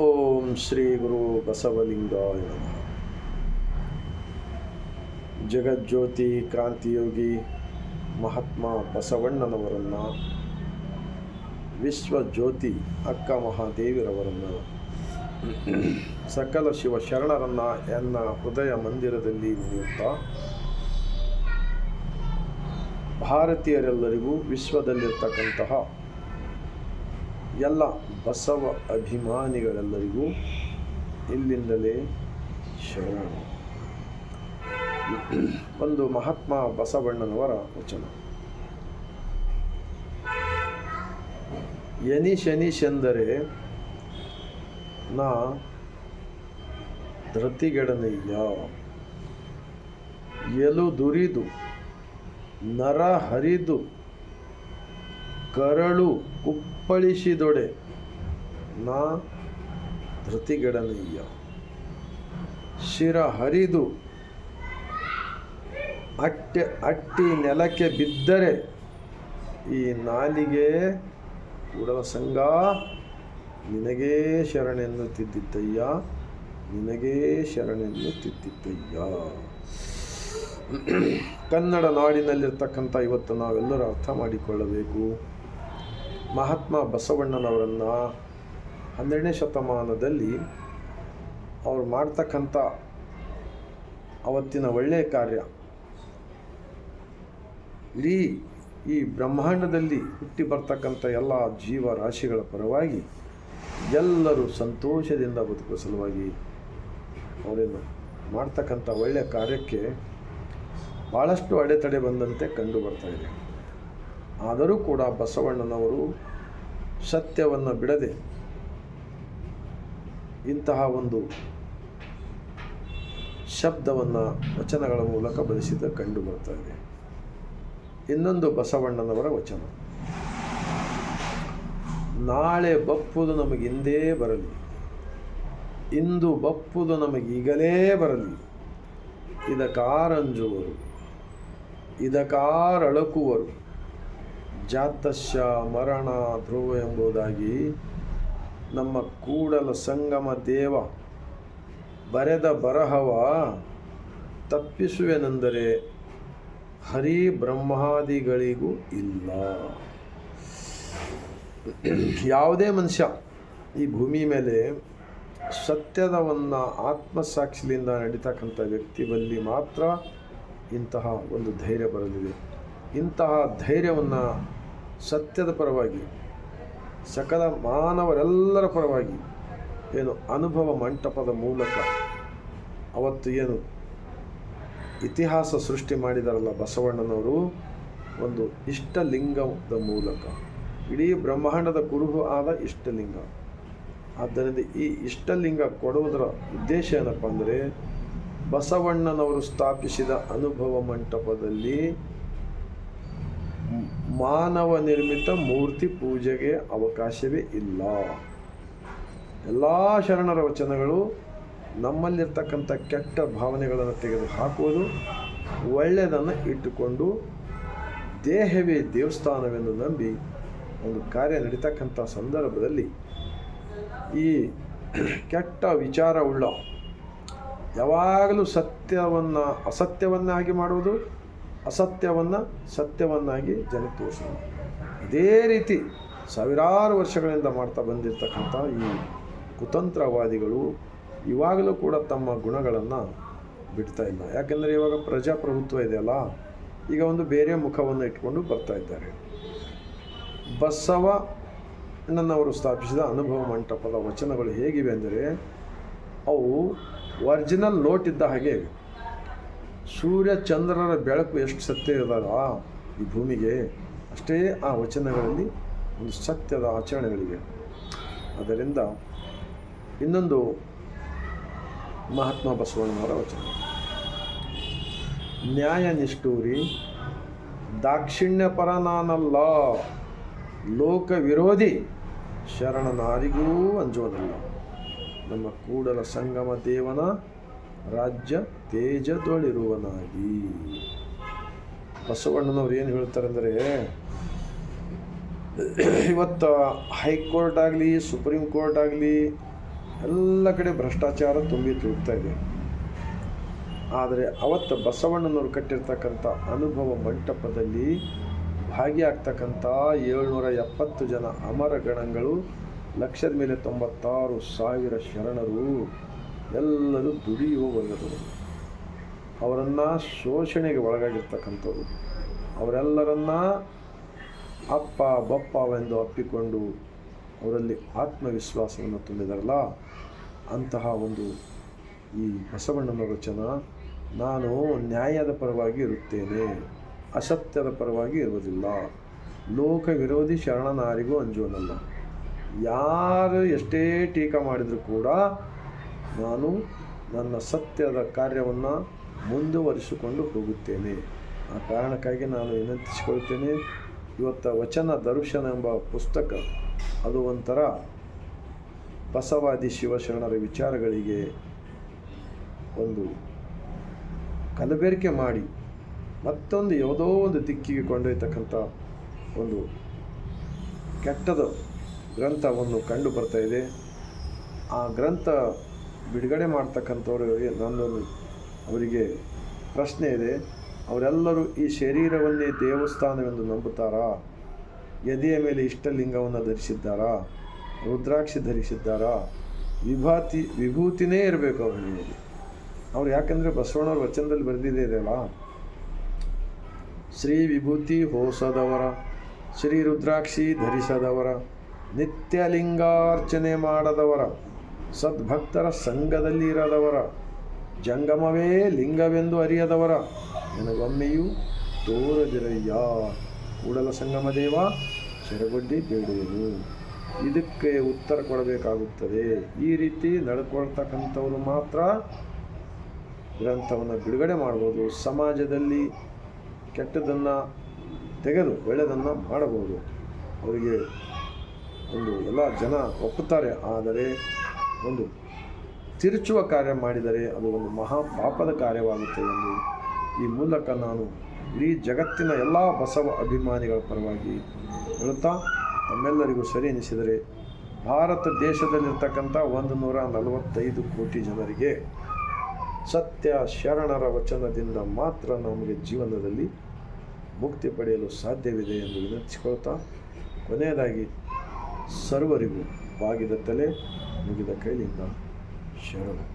ಓಂ ಶ್ರೀ ಗುರು ಬಸವಲಿಂಗಾಯ ಜಗಜ್ಯೋತಿ ಕ್ರಾಂತಿಯೋಗಿ ಮಹಾತ್ಮ ಬಸವಣ್ಣನವರನ್ನು, ವಿಶ್ವಜ್ಯೋತಿ ಅಕ್ಕ ಮಹಾದೇವಿರವರನ್ನು, ಸಕಲ ಶಿವ ಶರಣರನ್ನು ಎನ್ನ ಹೃದಯ ಮಂದಿರದಲ್ಲಿ ನೆನೆಯುತ್ತಾ, ಭಾರತೀಯರೆಲ್ಲರಿಗೂ ವಿಶ್ವದಲ್ಲಿರ್ತಕ್ಕಂತಹ ಎಲ್ಲ ಬಸವ ಅಭಿಮಾನಿಗಳೆಲ್ಲರಿಗೂ ಇಲ್ಲಿಂದಲೇ ಶರಣ. ಒಂದು ಮಹಾತ್ಮ ಬಸವಣ್ಣನವರ ವಚನ. ಯನಿ ಶನಿಶೆಂದರೆ ನಾ ಧೃತಿಗೆಡನಯ್ಯ ಎಲು ದುರಿದು ನರ ಹರಿದು ಕರಳು ಕುಪ್ಪಳಿಸಿದೊಡೆ. ನಾ ಧೃತಿಗೆಡನಯ್ಯ ಶಿರ ಹರಿದು ಅಟ್ಟೆ ಅಟ್ಟಿ ನೆಲಕ್ಕೆ ಬಿದ್ದರೆ ಈ ನಾಲಿಗೆ ಕೂಡಲ ಸಂಘ ನಿನಗೇ ಶರಣೆನ್ನುತ್ತಿದ್ದಯ್ಯ ನಿನಗೇ ಶರಣೆನ್ನುತ್ತಿದ್ದಯ್ಯ ಕನ್ನಡ ನಾಡಿನಲ್ಲಿರ್ತಕ್ಕಂಥ ಇವತ್ತು ನಾವೆಲ್ಲರೂ ಅರ್ಥ ಮಾಡಿಕೊಳ್ಳಬೇಕು. ಮಹಾತ್ಮ ಬಸವಣ್ಣನವರನ್ನು ಹನ್ನೆರಡನೇ ಶತಮಾನದಲ್ಲಿ ಅವರು ಮಾಡ್ತಕ್ಕಂಥ ಅವತ್ತಿನ ಒಳ್ಳೆಯ ಕಾರ್ಯ. ಇಡೀ ಈ ಬ್ರಹ್ಮಾಂಡದಲ್ಲಿ ಹುಟ್ಟಿ ಬರ್ತಕ್ಕಂಥ ಎಲ್ಲ ಜೀವರಾಶಿಗಳ ಪರವಾಗಿ ಎಲ್ಲರೂ ಸಂತೋಷದಿಂದ ಬದುಕುವ ಸಲುವಾಗಿ ಅವರೇನು ಮಾಡ್ತಕ್ಕಂಥ ಒಳ್ಳೆಯ ಕಾರ್ಯಕ್ಕೆ ಭಾಳಷ್ಟು ಅಡೆತಡೆ ಬಂದಂತೆ ಕಂಡು ಇದೆ. ಆದರೂ ಕೂಡ ಬಸವಣ್ಣನವರು ಸತ್ಯವನ್ನು ಬಿಡದೆ ಇಂತಹ ಒಂದು ಶಬ್ದವನ್ನು ವಚನಗಳ ಮೂಲಕ ಬಳಸಿದ ಕಂಡು ಬರ್ತಾ ಇದೆ. ಇನ್ನೊಂದು ಬಸವಣ್ಣನವರ ವಚನ. ನಾಳೆ ಬಪ್ಪುದು ನಮಗಿಂದೇ ಬರಲಿ. ಇಂದು ಬಪ್ಪುದು ನಮಗೀಗಲೇ ಬರಲಿ. ಇದಕಾರಂಜುವರು, ಇದಕಾರಳಕುವರು ಜಾತಸ್ಯ ಮರಣ ಧ್ರುವ ಎಂಬುದಾಗಿ ನಮ್ಮ ಕೂಡಲ ಸಂಗಮ ದೇವ ಬರೆದ ಬರಹವ ತಪ್ಪಿಸುವೆನೆಂದರೆ ಹರಿ ಬ್ರಹ್ಮಾದಿಗಳಿಗೂ ಇಲ್ಲ. ಯಾವುದೇ ಮನುಷ್ಯ ಈ ಭೂಮಿ ಮೇಲೆ ಸತ್ಯದವನ್ನು ಆತ್ಮಸಾಕ್ಷಿಯಿಂದ ನಡೀತಕ್ಕಂಥ ವ್ಯಕ್ತಿ ಬಲ್ಲಿ ಮಾತ್ರ ಇಂತಹ ಒಂದು ಧೈರ್ಯ ಬರಲಿದೆ ಇಂತಹ ಧೈರ್ಯವನ್ನು ಸತ್ಯದ ಪರವಾಗಿ, ಸಕಲ ಮಾನವರೆಲ್ಲರ ಪರವಾಗಿ ಏನು ಅನುಭವ ಮಂಟಪದ ಮೂಲಕ ಅವತ್ತು ಏನು ಇತಿಹಾಸ ಸೃಷ್ಟಿ ಮಾಡಿದಾರಲ್ಲ ಬಸವಣ್ಣನವರು, ಒಂದು ಇಷ್ಟಲಿಂಗದ ಮೂಲಕ. ಇಡೀ ಬ್ರಹ್ಮಾಂಡದ ಕುರುಹು ಆದ ಇಷ್ಟಲಿಂಗ. ಆದ್ದರಿಂದ ಈ ಇಷ್ಟಲಿಂಗ ಕೊಡುವುದರ ಉದ್ದೇಶ ಏನಪ್ಪ ಅಂದರೆ, ಬಸವಣ್ಣನವರು ಸ್ಥಾಪಿಸಿದ ಅನುಭವ ಮಂಟಪದಲ್ಲಿ ಮಾನವ ನಿರ್ಮಿತ ಮೂರ್ತಿ ಪೂಜೆಗೆ ಅವಕಾಶವೇ ಇಲ್ಲ. ಎಲ್ಲ ಶರಣರ ವಚನಗಳು ನಮ್ಮಲ್ಲಿರ್ತಕ್ಕಂಥ ಕೆಟ್ಟ ಭಾವನೆಗಳನ್ನು ತೆಗೆದು ಹಾಕುವುದು ಒಳ್ಳೆಯದನ್ನು ಇಟ್ಟುಕೊಂಡು ದೇಹವೇ ದೇವಸ್ಥಾನವೆಂದು ನಂಬಿ ಒಂದು ಕಾರ್ಯ ನಡೀತಕ್ಕಂಥ ಸಂದರ್ಭದಲ್ಲಿ ಈ ಕೆಟ್ಟ ವಿಚಾರವುಳ್ಳ ಯಾವಾಗಲೂ ಸತ್ಯವನ್ನು ಅಸತ್ಯವನ್ನಾಗಿ ಮಾಡುವುದು ಅಸತ್ಯವನ್ನು ಸತ್ಯವನ್ನಾಗಿ ಜನ ತೋರಿಸೋದು ಇದೇ ರೀತಿ ಸಾವಿರಾರು ವರ್ಷಗಳಿಂದ ಮಾಡ್ತಾ ಬಂದಿರತಕ್ಕಂಥ ಈ ಕುತಂತ್ರವಾದಿಗಳು ಇವಾಗಲೂ ಕೂಡ ತಮ್ಮ ಗುಣಗಳನ್ನು ಬಿಡ್ತಾ ಇಲ್ಲ. ಯಾಕೆಂದರೆ ಇವಾಗ ಪ್ರಜಾಪ್ರಭುತ್ವ ಇದೆಯಲ್ಲ ಈಗ ಒಂದು ಬೇರೆ ಮುಖವನ್ನು ಇಟ್ಕೊಂಡು ಬರ್ತಾ ಇದ್ದಾರೆ. ಬಸವಣ್ಣನವರು ಸ್ಥಾಪಿಸಿದ ಅನುಭವ ಮಂಟಪದ ವಚನಗಳು ಹೇಗಿವೆ ಅಂದರೆ, ಅವು ಒರಿಜಿನಲ್ ನೋಟ್ ಇದ್ದ ಹಾಗೆ. ಸೂರ್ಯ ಚಂದ್ರರ ಬೆಳಕು ಎಷ್ಟು ಸತ್ಯ ಇರಲ್ಲ ಈ ಭೂಮಿಗೆ ಅಷ್ಟೇ ಆ ವಚನಗಳಲ್ಲಿ ಒಂದು ಸತ್ಯದ ಆಚರಣೆಗಳಿವೆ. ಅದರಿಂದ ಇನ್ನೊಂದು ಮಹಾತ್ಮ ಬಸವಣ್ಣನವರ ವಚನ. ನ್ಯಾಯ ನಿಷ್ಠೂರಿ ದಾಕ್ಷಿಣ್ಯಪರ ನಾನಲ್ಲ ಲೋಕ ವಿರೋಧಿ ಶರಣನಾರಿಗೂ ಅಂಜುವುದಿಲ್ಲ. ನಮ್ಮ ಕೂಡಲ ಸಂಗಮ ದೇವನ ರಾಜ್ಯ ತೇಜದೊಳಿರುವನಾಗಿ. ಬಸವಣ್ಣನವ್ರು ಏನು ಹೇಳ್ತಾರೆ ಅಂದರೆ ಇವತ್ತು ಹೈಕೋರ್ಟ್ ಆಗಲಿ, ಸುಪ್ರೀಂ ಕೋರ್ಟ್ ಆಗಲಿ, ಎಲ್ಲ ಕಡೆ ಭ್ರಷ್ಟಾಚಾರ ತುಂಬಿ ತುಳುಕ್ತಾ ಇದೆ. ಆದರೆ ಅವತ್ತು ಬಸವಣ್ಣನವರು ಕಟ್ಟಿರ್ತಕ್ಕಂಥ ಅನುಭವ ಮಂಟಪದಲ್ಲಿ ಭಾಗಿಯಾಗ್ತಕ್ಕಂಥ ಏಳ್ನೂರ ಎಪ್ಪತ್ತು ಜನ ಅಮರ ಗಣಗಳು ಲಕ್ಷದ ಮೇಲೆ ತೊಂಬತ್ತಾರು ಸಾವಿರ ಶರಣರು ಎಲ್ಲರೂ ದುಡಿಯುವ ವರ್ಗದವರು. ಅವರನ್ನು ಶೋಷಣೆಗೆ ಒಳಗಾಗಿರ್ತಕ್ಕಂಥವ್ರು. ಅವರೆಲ್ಲರನ್ನ ಅಪ್ಪ ಬಪ್ಪವೆಂದು ಅಪ್ಪಿಕೊಂಡು ಅವರಲ್ಲಿ ಆತ್ಮವಿಶ್ವಾಸವನ್ನು ತುಂಬಿದಾರಲ್ಲ, ಅಂತಹ ಒಂದು ಈ ಬಸವಣ್ಣನ ರಚನ ನಾನು ನ್ಯಾಯದ ಪರವಾಗಿ ಇರುತ್ತೇನೆ, ಅಸತ್ಯದ ಪರವಾಗಿ ಇರುವುದಿಲ್ಲ. ಲೋಕ ವಿರೋಧಿ ಶರಣನಾರಿಗೂ ಅಂಜುವನಲ್ಲ. ಯಾರು ಎಷ್ಟೇ ಟೀಕಾ ಮಾಡಿದರೂ ಕೂಡ ನಾನು ನನ್ನ ಸತ್ಯದ ಕಾರ್ಯವನ್ನು ಮುಂದುವರಿಸಿಕೊಂಡು ಹೋಗುತ್ತೇನೆ. ಆ ಕಾರಣಕ್ಕಾಗಿ ನಾನು ವಿನಂತಿಸಿಕೊಳ್ತೇನೆ ಇವತ್ತ ವಚನ ದರ್ಶನ ಎಂಬ ಪುಸ್ತಕ, ಅದು ಒಂಥರ ಬಸವಾದಿ ಶಿವಶರಣರ ವಿಚಾರಗಳಿಗೆ ಒಂದು ಕಲಬೆರಕೆ ಮಾಡಿ, ಮತ್ತೊಂದು ಯಾವುದೋ ಒಂದು ದಿಕ್ಕಿಗೆ ಕೊಂಡೊಯ್ತಕ್ಕಂಥ ಒಂದು ಕೆಟ್ಟದ ಗ್ರಂಥವನ್ನು ಕಂಡು ಬರ್ತಾ ಇದೆ. ಆ ಗ್ರಂಥ ಬಿಡುಗಡೆ ಮಾಡ್ತಕ್ಕಂಥವ್ರು ನನ್ನೊಂದು ಅವರಿಗೆ ಪ್ರಶ್ನೆ ಇದೆ, ಅವರೆಲ್ಲರೂ ಈ ಶರೀರವನ್ನೇ ದೇವಸ್ಥಾನವೆಂದು ನಂಬುತ್ತಾರಾ? ಎದೆಯ ಮೇಲೆ ಇಷ್ಟಲಿಂಗವನ್ನು ಧರಿಸಿದ್ದಾರಾ? ರುದ್ರಾಕ್ಷಿ ಧರಿಸಿದ್ದಾರಾ? ವಿಭಾತಿ, ವಿಭೂತಿನೇ ಇರಬೇಕು ಅವ್ರ ಮನೆಯಲ್ಲಿ ಅವ್ರು ಯಾಕಂದರೆ ಬಸವಣ್ಣವ್ರ ವಚನದಲ್ಲಿ ಬರೆದಿದೆ ಇದೆಯಲ್ಲ ಶ್ರೀ ವಿಭೂತಿ ಹೋಸದವರ, ಶ್ರೀ ರುದ್ರಾಕ್ಷಿ ಧರಿಸದವರ ನಿತ್ಯ ಲಿಂಗಾರ್ಚನೆ ಮಾಡದವರ. ಸದ್ಭಕ್ತರ ಸಂಘದಲ್ಲಿ ಇರದವರ, ಜಂಗಮವೇ ಲಿಂಗವೆಂದು ಅರಿಯದವರ, ನನಗೊಮ್ಮೆಯೂ ತೋರದಿರಯ್ಯ. ಕೂಡಲ ಸಂಗಮ ದೇವ ಶರಗೊಡ್ಡಿ ಬೇಡುವೆನು ಇದಕ್ಕೆ ಉತ್ತರ ಕೊಡಬೇಕಾಗುತ್ತದೆ. ಈ ರೀತಿ ನಡ್ಕೊಳ್ತಕ್ಕಂಥವ್ರು ಮಾತ್ರ ಗ್ರಂಥವನ್ನು ಬಿಡುಗಡೆ ಮಾಡ್ಬೋದು. ಸಮಾಜದಲ್ಲಿ ಕೆಟ್ಟದನ್ನು ತೆಗೆದು ಒಳ್ಳೆಯದನ್ನು ಮಾಡಬಹುದು. ಅವರಿಗೆ ಒಂದು ಎಲ್ಲ ಜನ ಒಪ್ಪುತ್ತಾರೆ. ಆದರೆ ಒಂದು ತಿರುಚುವ ಕಾರ್ಯ ಮಾಡಿದರೆ ಅದು ಒಂದು ಮಹಾ ಪಾಪದ ಕಾರ್ಯವಾಗುತ್ತೆ ಎಂದು ಈ ಮೂಲಕ ನಾನು ಇಡೀ ಜಗತ್ತಿನ ಎಲ್ಲ ಬಸವ ಅಭಿಮಾನಿಗಳ ಪರವಾಗಿ ಹೇಳುತ್ತಾ, ತಮ್ಮೆಲ್ಲರಿಗೂ ಸರಿ ಎನಿಸಿದರೆ ಭಾರತ ದೇಶದಲ್ಲಿರ್ತಕ್ಕಂಥ ಒಂದು ನೂರ ನಲವತ್ತೈದು ಕೋಟಿ ಜನರಿಗೆ ಸತ್ಯ ಶರಣರ ವಚನದಿಂದ ಮಾತ್ರ ನಮಗೆ ಜೀವನದಲ್ಲಿ ಮುಕ್ತಿ ಪಡೆಯಲು ಸಾಧ್ಯವಿದೆ ಎಂದು ವಿನಂತಿಸಿಕೊಳ್ತಾ, ಕೊನೆಯದಾಗಿ ಸರ್ವರಿಗೂ ಬಾಗಿದ ತಲೆ ಮುಗಿದ ಕೈಲಿಂದ ಶರಣು